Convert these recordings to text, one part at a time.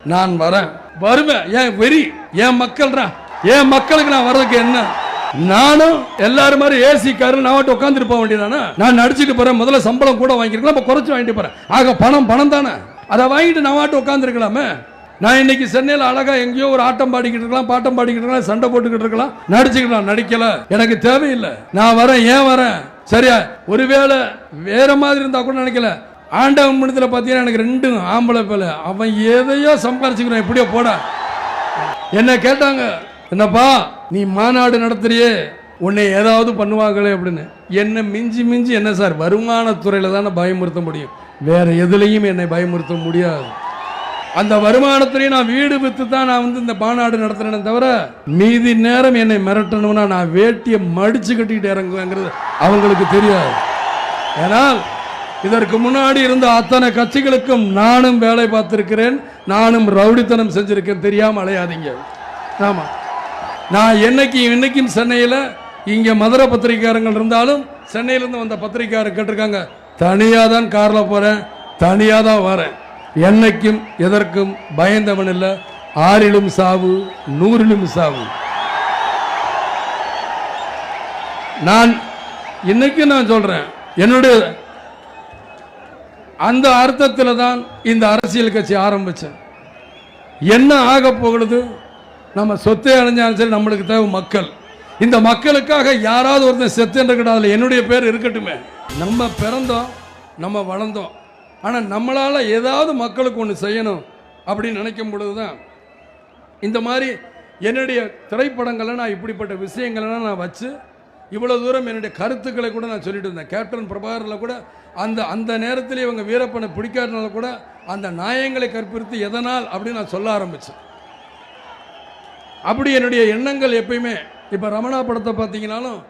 நான் வரேன். வருவேன் ஏன் வெறி என் மக்கள்ரா என் மக்களுக்கு நான் வர்றதுக்கு என்ன? நானும் எல்லாரும் மாதிரி ஏசி காரு நான் மட்டும் உட்காந்துட்டு போக வேண்டியதானே நான் நடிச்சுட்டு போறேன் முதல்ல சம்பளம் கூட வாங்கிருக்கலாம் இப்போ குறைச்சி வாங்கிட்டு போறேன். ஆக பணம் பணம் தானே? அதை வாங்கிட்டு நான் மட்டும் உட்காந்துருக்கலாமே நான் இன்னைக்கு சென்னையில் அழகா எங்கேயோ ஒரு ஆட்டம் பாடிக்கிட்டு இருக்கலாம் பாட்டம் பாடிக்கிட்டு இருக்கலாம் சண்டை போட்டுக்கிட்டு இருக்கலாம் நடிச்சுக்கலாம் நடிக்கல. எனக்கு தேவையில்லை. நான் வரேன் ஏன் வரேன்? சரியா? ஒருவேளை வேற மாதிரி இருந்தா கூட நினைக்கல. ஆண்டவன் மனிதத்தில் பார்த்தீங்கன்னா எனக்கு ரெண்டும் ஆம்பளை பிள்ளை. அவன் எதையோ சம்பாரிச்சுக்கிறான் எப்படியோ போட. என்ன கேட்டாங்க என்னப்பா நீ மாநாடு நடத்துறியே உன்னை ஏதாவது பண்ணுவாங்களே அப்படின்னு. என்ன மிஞ்சி மிஞ்சி என்ன சார் வருமானத்துறையில் தானே பயமுறுத்த முடியும். வேற எதுலேயும் என்னை பயமுறுத்த முடியாது. அந்த வருமானத்திலையும் நான் வீடு வித்து தான் நான் வந்து இந்த மாநாடு நடத்துறேனே தவிர மீதி நேரம் என்னை மிரட்டணும்னா நான் வேட்டியை மடிச்சு கட்டிக்கிட்டு இறங்குவேங்கிறது அவங்களுக்கு தெரியாது. ஏன்னால் இதற்கு முன்னாடி இருந்த அத்தனை கட்சிகளுக்கும் நானும் வேலை பார்த்திருக்கிறேன். நானும் ரவுடித்தனம் செஞ்சிருக்கேன். தெரியாம அலையாதீங்க. ஆமாம் நான் என்னைக்கு இன்னைக்கும் சென்னையில் இங்கே மதுரை பத்திரிகையாளர்கள் இருந்தாலும் சென்னையிலேருந்து வந்த பத்திரிகையாளர் கேட்டிருக்காங்க தனியாக தான் காரில் போகிறேன் தனியாக தான் வரேன். என்னைக்கும் எதற்கும் பயந்தவன் இல்லை. ஆறிலும் சாவு நூறிலும் சாவு. நான் இன்னைக்கும் நான் சொல்கிறேன் என்னுடைய அந்த அர்த்தத்தில் தான் இந்த அரசியல் கட்சி ஆரம்பித்தேன் என்ன ஆக போகிறது நம்ம சொத்தை அடைஞ்சாலும் சரி நம்மளுக்கு தேவை மக்கள். இந்த மக்களுக்காக யாராவது ஒருத்தன் செத்துன்ற அதில் என்னுடைய பேர் இருக்கட்டுமே. நம்ம பிறந்தோம் நம்ம வளர்ந்தோம். ஆனால் நம்மளால் ஏதாவது மக்களுக்கு ஒன்று செய்யணும் அப்படின்னு நினைக்கும் பொழுது தான் இந்த மாதிரி என்னுடைய திரைப்படங்களை நான் இப்படிப்பட்ட விஷயங்களெல்லாம் நான் வச்சு இவ்வளோ தூரம் என்னுடைய கருத்துக்களை கூட நான் சொல்லிட்டு இருந்தேன். கேப்டன் பிரபாகரில் கூட அந்த அந்த நேரத்தில் இவங்க வீரப்பனை பிடிக்காதனால கூட அந்த நியாயங்களை கற்பித்து எதனால் அப்படின்னு நான் சொல்ல ஆரம்பித்தேன் அப்படி என்னுடைய எண்ணங்கள் எப்பயுமே இப்போ ரமணா படத்தை பார்த்தீங்கன்னாலும்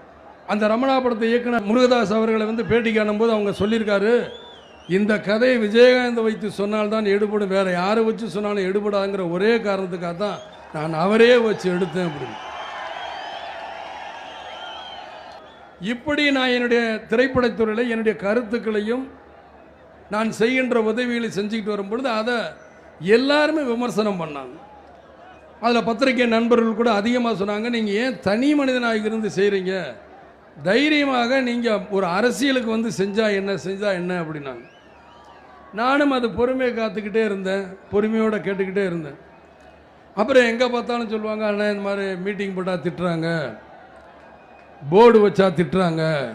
அந்த ரமணா படத்தை இயக்குனர் முருகதாஸ் அவர்களை வந்து பேட்டி காணும்போது அவங்க சொல்லியிருக்காரு இந்த கதையை விஜயகாந்த் வைத்து சொன்னால்தான் எடுபடும் வேறு யாரை வச்சு சொன்னாலும் எடுபடாங்கிற ஒரே காரணத்துக்காக தான் நான் அவரே வச்சு எடுத்தேன் அப்படின்னு. இப்படி நான் என்னுடைய திரைப்படத்துறையில் என்னுடைய கருத்துக்களையும் நான் செய்கின்ற உதவிகளை செஞ்சுக்கிட்டு வரும்பொழுது அதை எல்லாருமே விமர்சனம் பண்ணாங்க. அதில் பத்திரிகை நண்பர்கள் கூட அதிகமாக சொன்னாங்க நீங்கள் ஏன் தனி மனிதனாக இருந்து செய்கிறீங்க தைரியமாக நீங்கள் ஒரு அரசியலுக்கு வந்து செஞ்சால் என்ன செஞ்சால் என்ன? அப்படின்னாங்க. நானும் அது பொறுமையை காத்துக்கிட்டே இருந்தேன் பொறுமையோடு கேட்டுக்கிட்டே இருந்தேன். அப்புறம் எங்கே பார்த்தாலும் சொல்லுவாங்க அண்ணா இந்த மாதிரி மீட்டிங் போட்டால் திட்டுறாங்க. போர்டு வச்சா திட்டுறாங்க.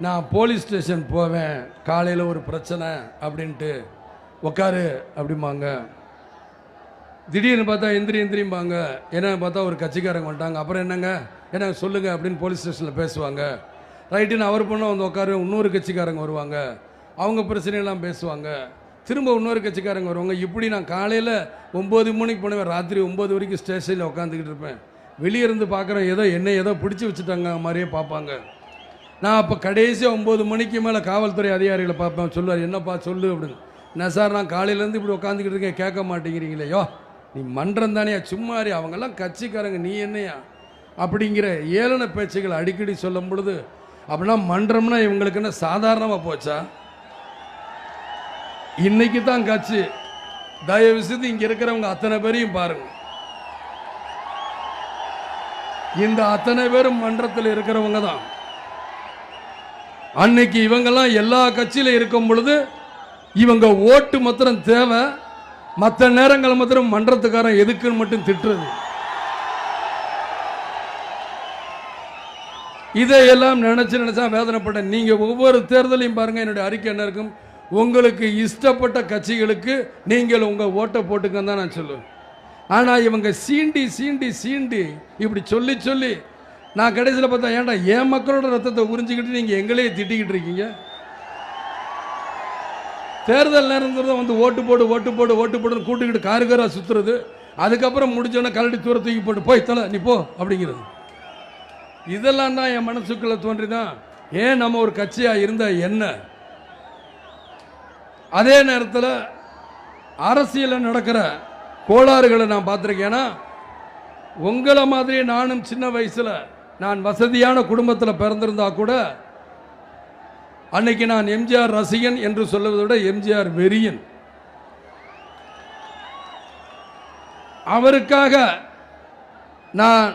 நான் போலீஸ் ஸ்டேஷன் போவேன். காலையில் ஒரு பிரச்சனை அப்படின்ட்டு உக்காரு அப்படிம்பாங்க. திடீர்னு பார்த்தா எந்திரி எந்திரிம்பாங்க. என்ன பார்த்தா ஒரு கட்சிக்காரங்க வந்துட்டாங்க. அப்புறம் என்னங்க? என்ன சொல்லுங்க அப்படின்னு போலீஸ் ஸ்டேஷனில் பேசுவாங்க. ரைட்டுன்னு அவர் பொண்ணு வந்து உட்காரு இன்னொரு கட்சிக்காரங்க வருவாங்க. அவங்க பிரச்சனையெல்லாம் பேசுவாங்க. திரும்ப இன்னொரு கட்சிக்காரங்க வருவாங்க. இப்படி நான் காலையில் ஒம்பது மணிக்கு போனேன் ராத்திரி ஒம்பது வரைக்கும் ஸ்டேஷனில் உட்காந்துக்கிட்டு இருப்பேன். வெளியே இருந்து ஏதோ என்னை ஏதோ பிடிச்சி வச்சுட்டாங்க மாதிரியே பார்ப்பாங்க. நான் அப்போ கடைசியாக ஒம்பது மணிக்கு மேலே காவல்துறை அதிகாரிகளை பார்ப்பேன். சொல்லுவார் என்னப்பா சொல்லு அப்படின்னு. என்ன சார் நான் காலையிலேருந்து இப்படி உட்காந்துக்கிட்டு இருக்கேன். கேட்க மாட்டேங்கிறீங்களே. யோ நீ மன்றம் தானேயா சும்மாரி அவங்கெல்லாம் கட்சிக்காரங்க நீ என்னையா? அப்படிங்கிற ஏளன பேச்சுகள் அடிக்கடி சொல்லும் பொழுது அப்படின்னா மன்றம்னா இவங்களுக்கு என்ன சாதாரணமாக போச்சா? இன்னைக்கு தான் கட்சி. தயவு செய்து இங்கே இருக்கிறவங்க அத்தனை பேரையும் பாருங்கள் இந்த அத்தனை பேரும் மன்றத்தில் இருக்கிறவங்க தான். அன்னைக்கு இவங்கெல்லாம் எல்லா கட்சியில் இருக்கும் பொழுது இவங்க ஓட்டு மாத்திரம் தேவை மற்ற நேரங்கள் மாத்திரம் மன்றத்துக்காரன் எதுக்குன்னு மட்டும் திட்டுறது. இதையெல்லாம் நினைச்சு நினைச்சா வேதனைப்பட்டேன் நீங்க ஒவ்வொரு தேர்தலையும் பாருங்க என்னுடைய அறிக்கை என்ன இருக்கும்? உங்களுக்கு இஷ்டப்பட்ட கட்சிகளுக்கு நீங்கள் உங்க ஓட்டை போட்டுக்கன்னு தான் நான் சொல்லுவேன். ஆனால் இவங்க சீண்டி சீண்டி சீண்டி இப்படி சொல்லி சொல்லி நான் கடைசியில் பார்த்தா ஏன்டா என் மக்களோட ரத்தத்தை உறிஞ்சிக்கிட்டு நீங்கள் எங்களையே திட்டிக்கிட்டு இருக்கீங்க? தேர்தல் நேரங்கிறத வந்து ஓட்டு போடு ஓட்டு போடு ஓட்டு போடுன்னு கூட்டுக்கிட்டு காரு சுற்றுறது அதுக்கப்புறம் முடிஞ்சோன்னா கரடி தூர தூக்கி போட்டு போய் தலை நீ போ அப்படிங்கிறது. இதெல்லாம் தான் என் மனசுக்குள்ள தோன்றிதான் ஏன் நம்ம ஒரு கட்சியாக இருந்தால் என்ன? அதே நேரத்தில் அரசியலில் நடக்கிற கோளாறுகளை நான் பார்த்துருக்கேன்னா உங்களை மாதிரி நானும் சின்ன வயசில் நான் வசதியான குடும்பத்தில் பிறந்திருந்தா கூட அன்னைக்கு நான் எம்ஜிஆர் ரசிகன் என்று சொல்லுவதை விட எம்ஜிஆர் வெறியன். அவருக்காக நான்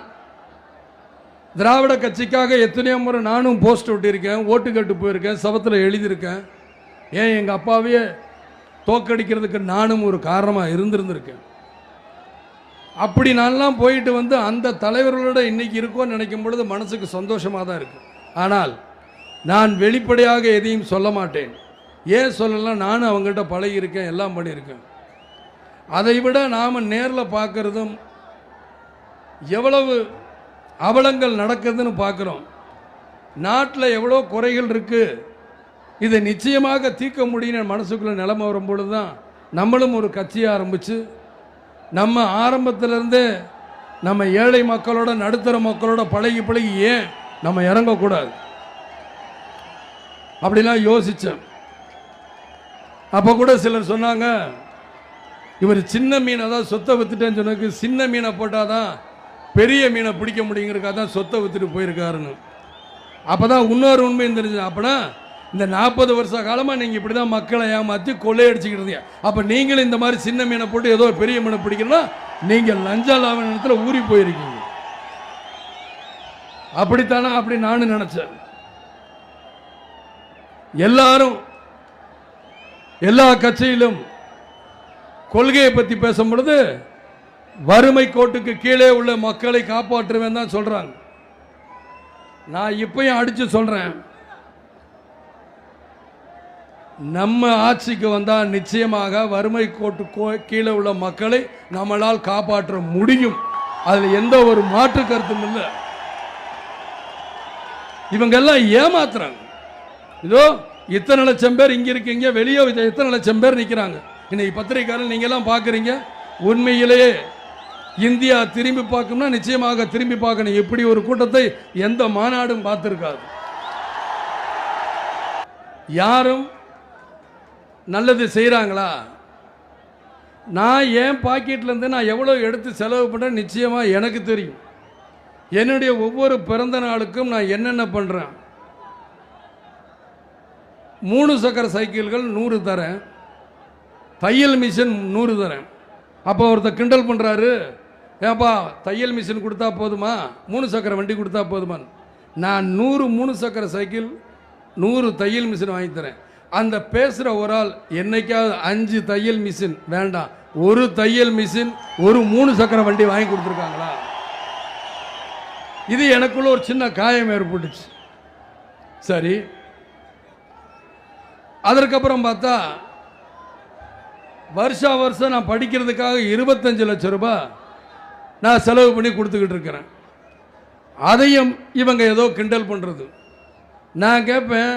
திராவிட கட்சிக்காக எத்தனையோ முறை நானும் போஸ்ட் ஒட்டியிருக்கேன் ஓட்டு கட்டு போயிருக்கேன் சபத்தில் எழுதியிருக்கேன். ஏன் எங்கள் அப்பாவையே தோக்கடிக்கிறதுக்கு நானும் ஒரு காரணமாக இருந்திருந்திருக்கேன். அப்படி நான்லாம் போயிட்டு வந்து அந்த தலைவர்களோட இன்னைக்கு இருக்கோன்னு நினைக்கும் பொழுது மனசுக்கு சந்தோஷமாக தான் இருக்குது ஆனால் நான் வெளிப்படையாக எதையும் சொல்ல மாட்டேன். ஏன் சொல்லலாம் நானும் அவங்ககிட்ட பழகியிருக்கேன் எல்லாம் பண்ணியிருக்கேன். அதை விட நாம் நேரில் பார்க்குறதும் எவ்வளவு அவலங்கள் நடக்குதுன்னு பார்க்குறோம். நாட்டில் எவ்வளோ குறைகள் இருக்குது இதை நிச்சயமாக தீர்க்க முடியும்னு மனசுக்குள்ளே நிலமை வரும்பொழுது தான் நம்மளும் ஒரு கட்சியை ஆரம்பித்து நம்ம ஆரம்பத்திலேருந்து நம்ம ஏழை மக்களோட நடுத்தர மக்களோட பழகி பழகி ஏன் நம்ம இறங்கக்கூடாது? அப்படிலாம் யோசித்தேன் அப்போ கூட சிலர் சொன்னாங்க இவர் சின்ன மீனை தான் சொத்தை வித்துட்டேன்னு சொன்னதுக்கு சின்ன மீனை போட்டால் தான் பெரிய மீனை பிடிக்க முடியுங்கிறக்காக தான் சொத்தை வித்துட்டு போயிருக்காருன்னு. அப்போ தான் இன்னொரு உண்மையும் தெரிஞ்சு அப்போனா இந்த நாற்பது வருஷ காலமாக நீங்கள் இப்படி தான் மக்களை ஏமாற்றி கொள்ளையடிச்சுக்கிட்டு இருந்தீங்க. அப்போ நீங்களும் இந்த மாதிரி சின்ன மீனை போட்டு ஏதோ பெரிய மீனை பிடிக்கணும்னா நீங்கள் லஞ்ச லாவணத்தில் ஊறி போயிருக்கீங்க. அப்படித்தானா? அப்படி நானும் நினச்சேன். எல்லாரும் எல்லா கட்சியிலும் கொள்கையை பற்றி பேசும் பொழுது வறுமை கோட்டுக்கு கீழே உள்ள மக்களை காப்பாற்றுவேன் தான் சொல்கிறாங்க நான் இப்பயும் அடித்து சொல்கிறேன் நம்ம ஆட்சிக்கு வந்தால் நிச்சயமாக வறுமை கோட்டு கோ- கீழே உள்ள மக்களை நம்மளால் காப்பாற்ற முடியும். அதில் எந்த ஒரு மாற்று கருத்தும் இல்லை. இவங்க எல்லாம் ஏமாத்துறாங்க. இதோ இத்தனை லட்சம் பேர் இங்கே இருக்கீங்க வெளியே இத்தனை லட்சம் பேர் நிற்கிறாங்க இன்னைக்கு பத்திரிகையாளர் நீங்கள்லாம் பார்க்குறீங்க உண்மையிலேயே இந்தியா திரும்பி பார்க்கணும்னா நிச்சயமாக திரும்பி பார்க்கணும். இப்படி ஒரு கூட்டத்தை எந்த மாநாடும் பார்த்துருக்காது. யாரும் நல்லது செய்கிறாங்களா நான் என் பாக்கெட்லேருந்து நான் எவ்வளோ எடுத்து செலவு பண்ணுறேன் நிச்சயமாக எனக்கு தெரியும். என்னுடைய ஒவ்வொரு பிறந்த நாளுக்கும் நான் என்னென்ன பண்ணுறேன் மூணு சக்கர சைக்கிள்கள் நூறு தரேன். தையல் மிஷின் நூறு தரேன். அப்போ ஒருத்தர் கிண்டல் பண்ணுறாரு ஏப்பா தையல் மிஷின் கொடுத்தா போதுமா? மூணு சக்கர வண்டி கொடுத்தா போதுமா நான் நூறு மூணு சக்கர சைக்கிள் நூறு தையல் மிஷின் வாங்கி தரேன். அந்த பேசுகிற ஒரு ஆள் என்னைக்காவது அஞ்சு தையல் மிஷின் வேண்டாம். ஒரு தையல் மிஷின் ஒரு மூணு சக்கர வண்டி வாங்கி கொடுத்துருக்காங்களா? இது எனக்குள்ள ஒரு சின்ன காயம் ஏற்பட்டுச்சு. சரி. அதற்கப்புறம் பார்த்தா வருஷா வருஷம் நான் படிக்கிறதுக்காக இருபத்தஞ்சு லட்சம் ரூபாய் நான் செலவு பண்ணி கொடுத்துக்கிட்டு இருக்கிறேன். அதையும் இவங்க ஏதோ கிண்டல் பண்ணுறது நான் கேட்பேன்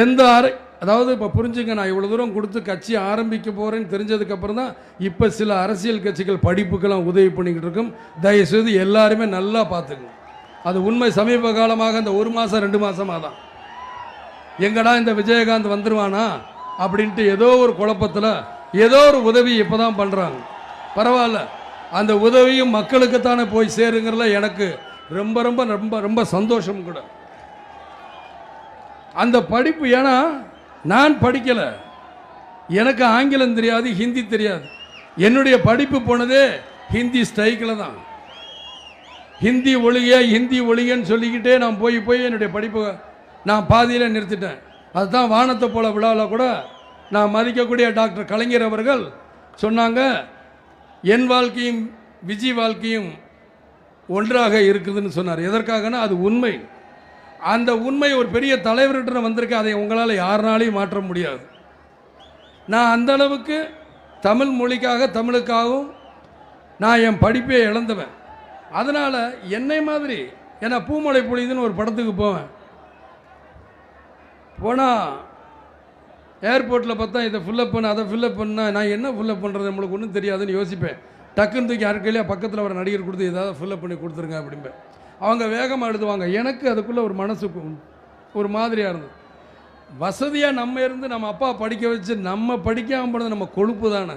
எந்த அரை அதாவது இப்போ புரிஞ்சுங்க நான் இவ்வளோ தூரம் கொடுத்து கட்சி ஆரம்பிக்க போகிறேன்னு தெரிஞ்சதுக்கப்புறம் தான் இப்போ சில அரசியல் கட்சிகள் படிப்புக்கெல்லாம் உதவி பண்ணிக்கிட்டு இருக்கும். தயவுசெய்து எல்லாருமே நல்லா பார்த்துக்கணும் அது உண்மை. சமீப காலமாக இந்த ஒரு மாதம் ரெண்டு மாதமாக தான் எங்கடா இந்த விஜயகாந்த் வந்துடுவானா அப்படின்ட்டு ஏதோ ஒரு குழப்பத்தில் ஏதோ ஒரு உதவி இப்போ தான் பண்ணுறாங்க பரவாயில்ல. அந்த உதவியும் மக்களுக்குத்தானே போய் சேருங்கிறதுல எனக்கு ரொம்ப ரொம்ப ரொம்ப ரொம்ப சந்தோஷம் கூட. அந்த படிப்பு ஏன்னா நான் படிக்கலை. எனக்கு ஆங்கிலம் தெரியாது ஹிந்தி தெரியாது. என்னுடைய படிப்பு போனதே ஹிந்தி ஸ்ட்ரைக்கில் தான். ஹிந்தி ஒழிய ஹிந்தி ஒழியன்னு சொல்லிக்கிட்டே நான் போய் போய் என்னுடைய படிப்பை நான் பாதியில் நிறுத்திட்டேன். அதுதான் வானத்தை போல விழாவில் கூட நான் மதிக்கக்கூடிய டாக்டர் கலைஞர் அவர்கள் சொன்னாங்க என் வாழ்க்கையும் விஜய் வாழ்க்கையும் ஒன்றாக இருக்குதுன்னு சொன்னார். எதற்காகனா அது உண்மை. அந்த உண்மை ஒரு பெரிய தலைவர்கிட்ட வந்திருக்கு. அதை உங்களால் யாருனாலையும் மாற்ற முடியாது. நான் அந்த அளவுக்கு தமிழ் மொழிக்காக தமிழுக்காகவும் நான் என் படிப்பை இழந்தவன். அதனால் என்னை மாதிரி ஏன்னா பூமலை பொழிதுன்னு ஒரு படத்துக்கு போவேன். போனால் ஏர்போர்ட்டில் பார்த்தா இதை ஃபில்லப் பண்ண அதை ஃபில்லப் பண்ணால் நான் என்ன ஃபில்லப் பண்ணுறது நம்மளுக்கு ஒன்றும் தெரியாதுன்னு யோசிப்பேன். டக்குன்னு தூக்கி யாருக்கையிலே பக்கத்தில் வர நடிகர் கொடுத்து ஏதாவது ஃபில்லப் பண்ணி கொடுத்துருங்க அப்படிம்பேன். அவங்க வேகமாக எழுதுவாங்க. எனக்கு அதுக்குள்ளே ஒரு மனசுக்கு ஒரு மாதிரியாக இருந்தது. வசதியாக நம்ம இருந்து நம்ம அப்பா படிக்க வச்சு நம்ம படிக்காமல் போனது நம்ம கொழுப்பு தானே.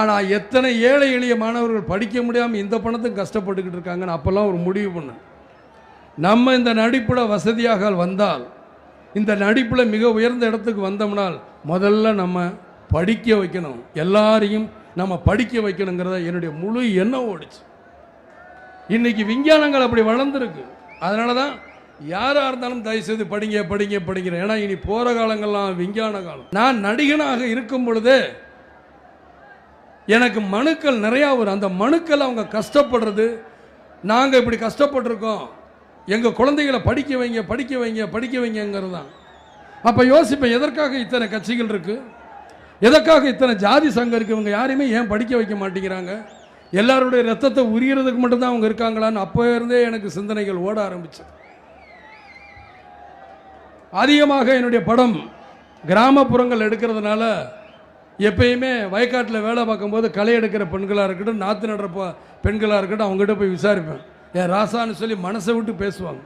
ஆனால் எத்தனை ஏழை எளிய மாணவர்கள் படிக்க முடியாமல் இந்த பணத்தும் கஷ்டப்பட்டுக்கிட்டு இருக்காங்கன்னு அப்போல்லாம் ஒரு முடிவு பண்ணேன். நம்ம இந்த நடிப்பில் வசதியாக வந்தால் இந்த நடிப்பில் மிக உயர்ந்த இடத்துக்கு வந்தோம்னால் முதல்ல நம்ம படிக்க வைக்கணும். எல்லாரையும் நம்ம படிக்க வைக்கணுங்கிறத என்னுடைய முழு எண்ணம் ஓடிச்சு. இன்னைக்கு விஞ்ஞானங்கள் அப்படி வளர்ந்துருக்கு. அதனால தான் யாராக இருந்தாலும் தயவு செய்து படிங்க படிங்க. படிங்கிற ஏன்னா இனி போகிற காலங்கள்லாம் விஞ்ஞான காலம். நான் நடிகனாக இருக்கும் பொழுதே எனக்கு மனுக்கள் நிறையா வரும். அந்த மனுக்கள் அவங்க கஷ்டப்படுறது நாங்கள் இப்படி கஷ்டப்பட்டிருக்கோம். எங்கள் குழந்தைகளை படிக்க வைங்க படிக்க வைங்க படிக்க வைங்கங்கிறது தான் அப்போ யோசிப்பேன் எதற்காக இத்தனை கட்சிகள் இருக்குது எதற்காக இத்தனை ஜாதி சங்கம் இருக்குது இவங்க யாரையுமே ஏன் படிக்க வைக்க மாட்டேங்கிறாங்க? எல்லாருடைய ரத்தத்தை உரியறதுக்கு மட்டும்தான் அவங்க இருக்காங்களான்னு அப்போ இருந்தே எனக்கு சிந்தனைகள் ஓட ஆரம்பிச்சது அதிகமாக என்னுடைய படம் கிராமப்புறங்கள் எடுக்கிறதுனால எப்பயுமே வயக்காட்டில் வேலை பார்க்கும்போது களை எடுக்கிற பெண்களாக இருக்கட்டும் நாற்று நடுற ப- பெண்களாக இருக்கட்டும் அவங்ககிட்ட போய் விசாரிப்பேன். ஏன் ராசான்னு சொல்லி மனசை விட்டு பேசுவாங்க.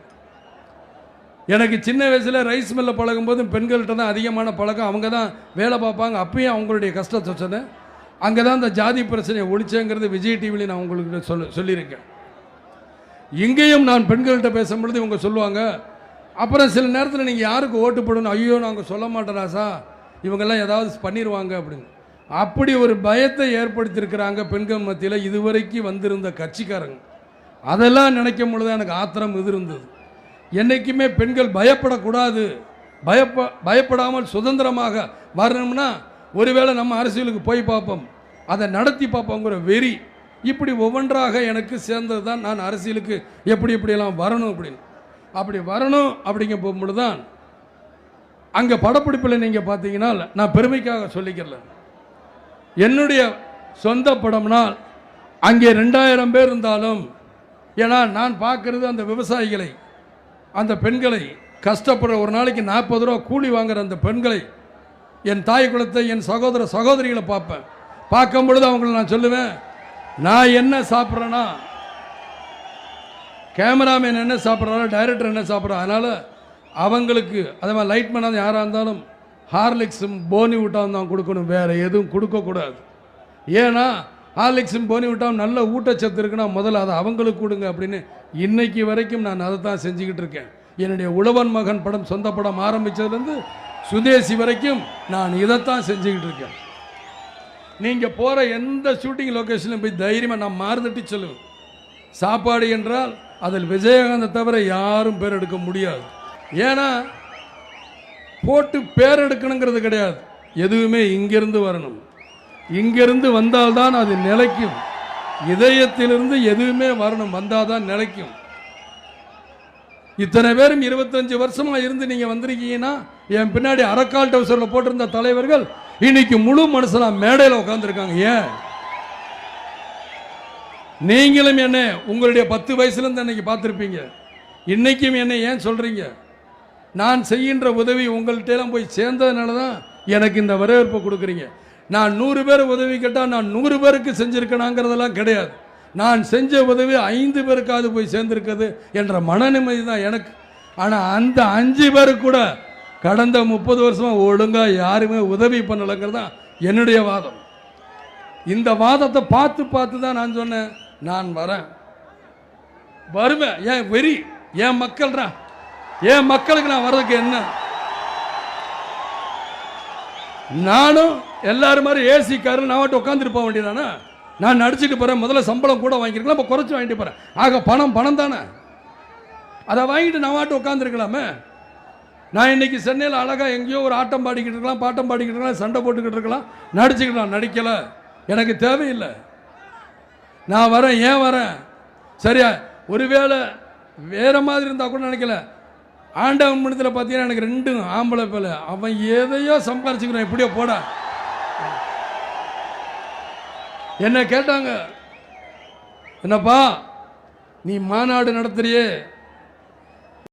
எனக்கு சின்ன வயசில் ரைஸ் மில்லில் பழகும்போது பெண்கள்கிட்ட தான் அதிகமான பழக்கம். அவங்க தான் வேலை பார்ப்பாங்க. அப்பயும் அவங்களுடைய கஷ்டத்தை சொன்னேன். அங்கே தான் இந்த ஜாதி பிரச்சனையை ஒழிச்சேங்கிறது விஜய் டிவியில் நான் உங்களுக்கு சொல்ல சொல்லியிருக்கேன். இங்கேயும் நான் பெண்கள்கிட்ட பேசும்பொழுது இவங்க சொல்லுவாங்க அப்புறம் சில நேரத்தில் நீங்கள் யாருக்கு ஓட்டு போடணும்? ஐயோ நாங்கள் சொல்ல மாட்டோம் இவங்கெல்லாம் ஏதாவது பண்ணிடுவாங்க அப்படின்னு. அப்படி ஒரு பயத்தை ஏற்படுத்தியிருக்கிறாங்க பெண்கள் மத்தியில் இதுவரைக்கும் வந்திருந்த கட்சிக்காரங்க. அதெல்லாம் நினைக்கும் பொழுது எனக்கு ஆத்திரம் இது இருந்தது என்றைக்குமே பெண்கள் பயப்படக்கூடாது. பயப்ப பயப்படாமல் சுதந்திரமாக வரணும்னா ஒருவேளை நம்ம அரசியலுக்கு போய் பார்ப்போம். அதை நடத்தி பார்ப்போங்கிற வெறி இப்படி ஒவ்வொன்றாக எனக்கு சேர்ந்தது தான் நான் அரசியலுக்கு எப்படி எப்படியெல்லாம் வரணும் அப்படின்னு. அப்படி வரணும் அப்படிங்க போகும்பொழுது தான் அங்கே படப்பிடிப்பில் நீங்கள் பார்த்தீங்கன்னா நான் பெருமைக்காக சொல்லிக்கிறல என்னுடைய சொந்த படம்னால் அங்கே ரெண்டாயிரம் பேர் இருந்தாலும் ஏன்னா நான் பார்க்குறது அந்த விவசாயிகளை அந்த பெண்களை கஷ்டப்படுற ஒரு நாளைக்கு நாற்பது ரூபா கூலி வாங்குற அந்த பெண்களை என் தாய் குலத்தை என் சகோதர சகோதரிகளை பார்ப்பேன். பார்க்கும் பொழுது அவங்கள நான் சொல்லுவேன் நான் என்ன சாப்பிட்றேன்னா கேமராமேன் என்ன சாப்பிட்றாரோ டைரக்டர் என்ன சாப்பிட்றா அதனால் அவங்களுக்கு அதே மாதிரி லைட்மேனாக யாராக இருந்தாலும் ஹார்லிக்ஸும் போனி விட்டாலும் தான் கொடுக்கணும் வேறு எதுவும் கொடுக்கக்கூடாது. ஏன்னா ஹார்லிக்ஸும் போனி விட்டாவும் நல்ல ஊட்டச்சத்து இருக்குன்னா முதல்ல அதை அவங்களுக்கு கொடுங்க அப்படின்னு இன்னைக்கு வரைக்கும் நான் அதை தான் செஞ்சுக்கிட்டு இருக்கேன். என்னுடைய உழவன் மகன் படம் சொந்த படம் ஆரம்பித்ததுலேருந்து சுதேசி வரைக்கும் நான் இதைத்தான் செஞ்சுக்கிட்டு இருக்கேன். நீங்கள் போகிற எந்த ஷூட்டிங் லொக்கேஷனில் போய் தைரியமாக நான் மாறுதட்டி சொல்லுவேன். சாப்பாடு என்றால் அதில் விஜயகாந்தை தவிர யாரும் பேர் எடுக்க முடியாது. ஏன்னா போட்டு பேர் எடுக்கணுங்கிறது கிடையாது. எதுவுமே இங்கிருந்து வரணும். இங்கிருந்து வந்தால்தான் அது நிலைக்கும். இதயத்திலிருந்து எதுவுமே வரணும். வந்தால் தான் நிலைக்கும். இத்தனை பேரும் இருபத்தஞ்சு வருஷமா இருந்து நீங்க வந்திருக்கீங்கன்னா என் பின்னாடி அரக்கால் டவுசரில் போட்டிருந்த தலைவர்கள் இன்னைக்கு முழு மனசுல மேடையில் உட்காந்துருக்காங்க ஏன்? நீங்களும் என்ன உங்களுடைய பத்து வயசுல இருந்து அன்னைக்கு பார்த்துருப்பீங்க. இன்னைக்கும் என்ன ஏன் சொல்றீங்க? நான் செய்கின்ற உதவி உங்கள்கிட்ட எல்லாம் போய் சேர்ந்ததுனால தான் எனக்கு இந்த வரவேற்பை கொடுக்குறீங்க. நான் நூறு பேர் உதவி கேட்டால் நான் நூறு பேருக்கு செஞ்சுருக்கணாங்கிறதெல்லாம் கிடையாது. நான் செஞ்ச உதவி ஐந்து பேருக்காவது போய் சேர்ந்துருக்குது என்ற மன நிம்மதி தான் எனக்கு. ஆனால் அந்த அஞ்சு பேர் கூட கடந்த முப்பது வருஷமாக ஒழுங்காக யாருமே உதவி பண்ணலைங்கிறது தான் என்னுடைய வாதம். இந்த வாதத்தை பார்த்து பார்த்து தான் நான் சொன்னேன். நான் வரேன். வருவேன். ஏன் வெறி? ஏன் மக்கள்ரா? ஏன் மக்களுக்கு நான் வர்றதுக்கு என்ன? நானும் எல்லாரும் மாதிரி ஏசி காரில் நான் மட்டும் உட்காந்துட்டு போக வேண்டியதானே நான் நடிச்சுட்டு போகிறேன் முதல்ல சம்பளம் கூட வாங்கியிருக்கலாம் இப்போ குறைச்சி வாங்கிட்டு போகிறேன் ஆக பணம் பணம் தானே? அதை வாங்கிட்டு நான் வாட்டு உட்காந்துருக்கலாமே நான் இன்னைக்கு சென்னையில் அழகாக எங்கேயோ ஒரு ஆட்டம் பாடிக்கிட்டு இருக்கலாம் பாட்டம் பாடிக்கிட்டு இருக்கலாம் சண்டை போட்டுக்கிட்டு இருக்கலாம். நடிச்சுக்கலாம் நடிக்கலை. எனக்கு தேவையில்லை. நான் வரேன் ஏன் வரேன்? சரியா? ஒருவேளை வேற மாதிரி இருந்தால் கூட நினைக்கல. ஆண்டவன் மனத்தில் பார்த்தீங்கன்னா எனக்கு ரெண்டும் ஆம்பளை பேல அவன் எதையோ சம்பாரிச்சுக்கிறான் இப்படியோ போட. என்ன கேட்டாங்க. என்னப்பா நீ மாநாடு நடத்துறியே?